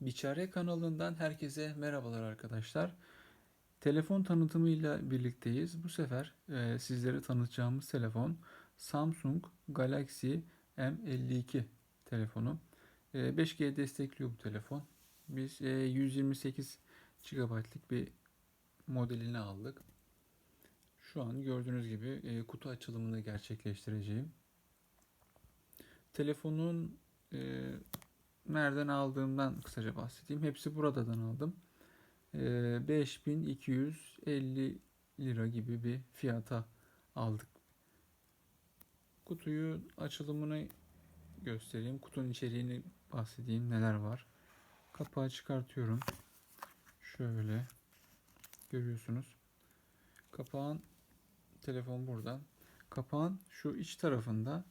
Biçare kanalından herkese merhabalar arkadaşlar. Telefon tanıtımıyla birlikteyiz. Bu sefer e, sizlere tanıtacağımız telefon Samsung Galaxy M52 telefonu. E, 5G destekliyor bu telefon. Biz e, 128 GB'lık bir modelini aldık. Şu an gördüğünüz gibi e, kutu açılımını gerçekleştireceğim. Telefonun e, nereden aldığımdan kısaca bahsedeyim. Hepsi buradan aldım. Ee, 5250 lira gibi bir fiyata aldık. Kutuyu açılımını göstereyim. Kutunun içeriğini bahsedeyim. Neler var. Kapağı çıkartıyorum. Şöyle görüyorsunuz. Kapağın telefon burada. Kapağın şu iç tarafında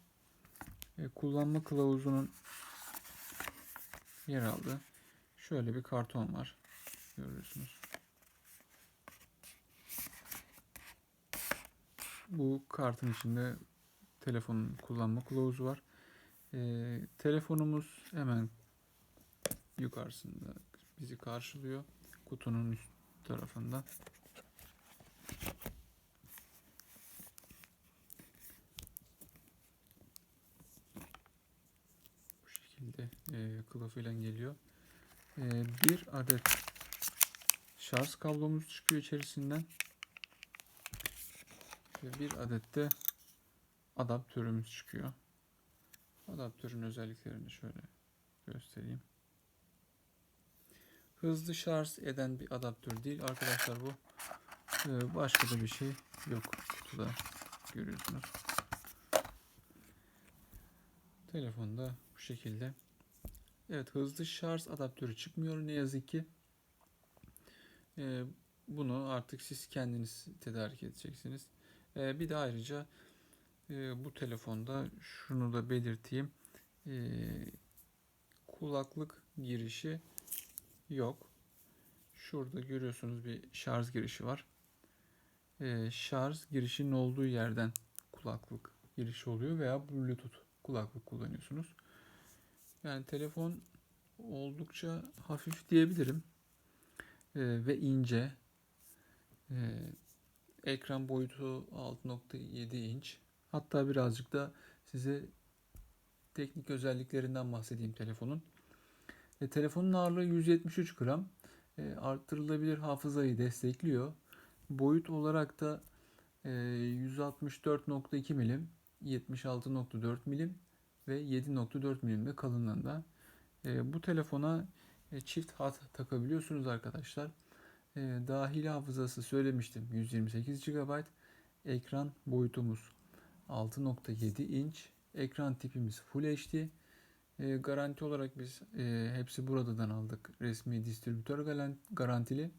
e, kullanma kılavuzunun yer aldı. Şöyle bir karton var. Görüyorsunuz. Bu kartın içinde telefonun kullanma kılavuzu var. Ee, telefonumuz hemen yukarısında bizi karşılıyor. Kutunun üst tarafında. Bu şekilde e, kılıfıyla geliyor. E, bir adet şarj kablomuz çıkıyor içerisinden. Ve bir adet de adaptörümüz çıkıyor. Adaptörün özelliklerini şöyle göstereyim. Hızlı şarj eden bir adaptör değil arkadaşlar bu. Ee, başka da bir şey yok kutuda görüyorsunuz. Telefonda bu şekilde. Evet hızlı şarj adaptörü çıkmıyor ne yazık ki. Ee, bunu artık siz kendiniz tedarik edeceksiniz. Ee, bir de ayrıca e, bu telefonda şunu da belirteyim. Ee, kulaklık girişi yok. Şurada görüyorsunuz bir şarj girişi var. Ee, şarj girişinin olduğu yerden kulaklık girişi oluyor veya Bluetooth kulaklık kullanıyorsunuz. Yani telefon oldukça hafif diyebilirim Ee, ve ince. Ee, ekran boyutu 6.7 inç. Hatta birazcık da size teknik özelliklerinden bahsedeyim telefonun. E, telefonun ağırlığı 173 gram. E, arttırılabilir hafızayı destekliyor. Boyut olarak da e, 164.2 milim, 76.4 milim ve 7.4 milimde kalınlığında. E, bu telefona e, çift hat takabiliyorsunuz arkadaşlar. E, dahili hafızası söylemiştim 128 GB. Ekran boyutumuz 6.7 inç. Ekran tipimiz Full HD. E, garanti olarak biz e, hepsi buradan aldık. Resmi distribütör garan- garantili.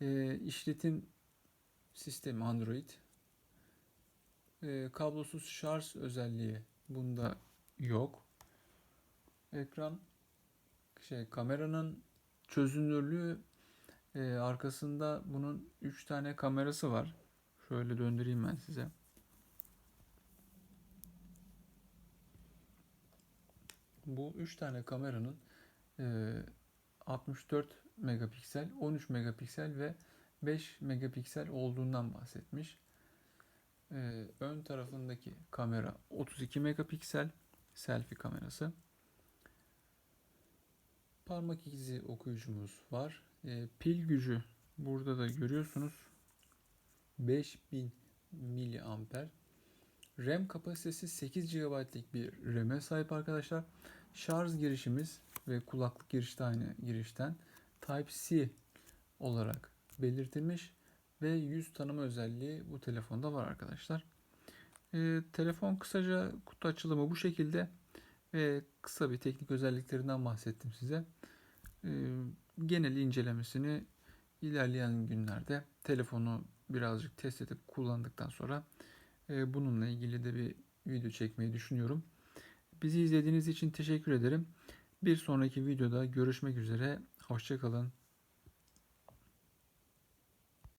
E, işletim sistemi Android. E, kablosuz şarj özelliği bunda yok. Ekran şey kameranın çözünürlüğü e, arkasında bunun 3 tane kamerası var. Şöyle döndüreyim ben size. Bu 3 tane kameranın e, 64 megapiksel, 13 megapiksel ve 5 megapiksel olduğundan bahsetmiş. E, ön tarafındaki kamera 32 megapiksel selfie kamerası. Parmak izi okuyucumuz var. E, pil gücü burada da görüyorsunuz. 5000 miliamper. RAM kapasitesi 8 GB'lik bir RAM'e sahip arkadaşlar. Şarj girişimiz ve kulaklık girişi de aynı girişten Type-C olarak belirtilmiş ve yüz tanıma özelliği bu telefonda var arkadaşlar. Ee, telefon kısaca kutu açılımı bu şekilde ve kısa bir teknik özelliklerinden bahsettim size. Ee, genel incelemesini ilerleyen günlerde telefonu birazcık test edip kullandıktan sonra e, bununla ilgili de bir video çekmeyi düşünüyorum. Bizi izlediğiniz için teşekkür ederim. Bir sonraki videoda görüşmek üzere. Hoşçakalın.